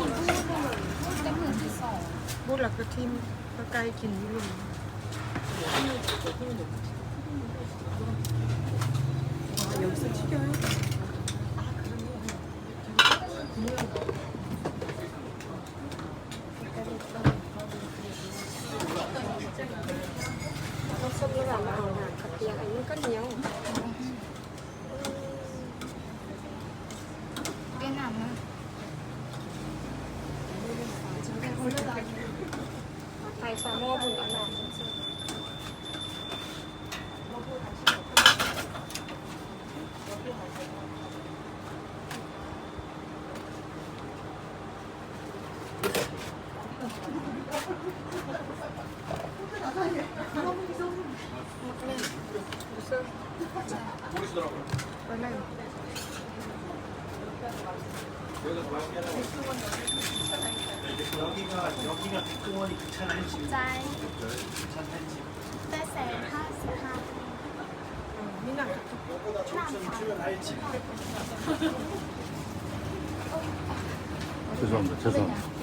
กินก็ไม่ได้เลยพูดจะมือที่สองบูดหลักกระทิมกระไกลกินนี่ลุงเดี๋ยวสักทีเดียว nó không nó vào màu hàng thật là anh nó có nhiều 일단 먹어본다. 원래는 여기서 맛있게 하라고. 여기가 백종원이 귀찮아요 지금 ใจ 괜찮네 지금 ได้แสนห้าสิบห้า นี่หนัก 이거보다 족좀 출연할지 죄송합니다. 죄송합니다.